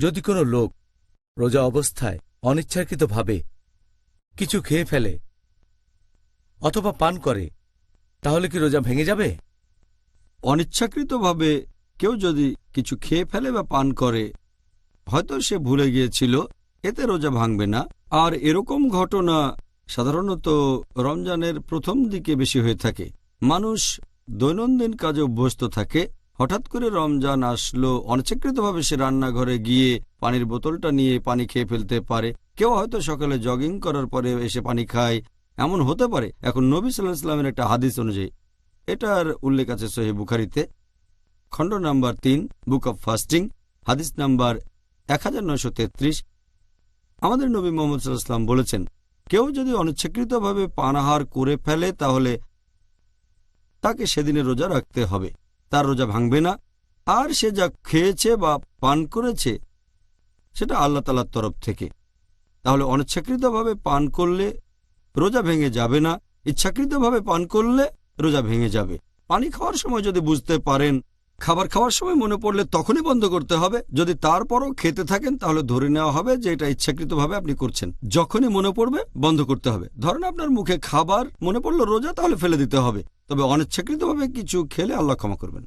যদি কোনো লোক রোজা অবস্থায় অনিচ্ছাকৃতভাবে কিছু খেয়ে ফেলে অথবা পান করে, তাহলে কি রোজা ভেঙে যাবে? অনিচ্ছাকৃতভাবে কেউ যদি কিছু খেয়ে ফেলে বা পান করে, হয়তো সে ভুলে গিয়েছিল, এতে রোজা ভাঙবে না। আর এরকম ঘটনা সাধারণত রমজানের প্রথম দিকে বেশি হয়ে থাকে। মানুষ দৈনন্দিন কাজে অভ্যস্ত থাকে হঠাৎ করে রমজান আসলো। অনিচ্ছাকৃতভাবে সে রান্নাঘরে গিয়ে পানির বোতলটা নিয়ে পানি খেয়ে ফেলতে পারে। কেউ হয়তো সকালে জগিং করার পরে এসে পানি খায়। এমন হতে পারে, এখন নবী সাল্লাহ ইসলামের একটা হাদিস অনুযায়ী। এটার উল্লেখ আছে সহি বুখারিতে। খণ্ড নাম্বার তিন, বুক অব ফাস্টিং, হাদিস নাম্বার এক হাজার নয়শো তেত্রিশ। আমাদের নবী মোহাম্মদ সাল্লাহাম বলেছেন, কেউ যদি অনিচ্ছাকৃতভাবে পানাহার করে ফেলে, তাহলে তাকে সেদিনে রোজা রাখতে হবে। তার রোজা ভাঙবে না, আর সে যা খেয়েছে বা পান করেছে, সেটা আল্লাহ তালার তরফ থেকে। তাহলে অনিচ্ছাকৃতভাবে পান করলে রোজা ভেঙে যাবে না, ইচ্ছাকৃতভাবে পান করলে রোজা ভেঙে যাবে। পানি খাওয়ার সময় যদি বুঝতে পারেন খাবার খাওয়ার সময় মনে পড়লে তখনই বন্ধ করতে হবে। যদি তারপরও খেতে থাকেন, তাহলে ধরে নেওয়া হবে যে এটা ইচ্ছাকৃতভাবে আপনি করছেন। যখনই মনে পড়বে, বন্ধ করতে হবে। ধরেন আপনার মুখে খাবার মনে পড়ল রোজা, তাহলে ফেলে দিতে হবে। তবে অনিচ্ছাকৃতভাবে কিছু খেলে আল্লাহ ক্ষমা করবেন।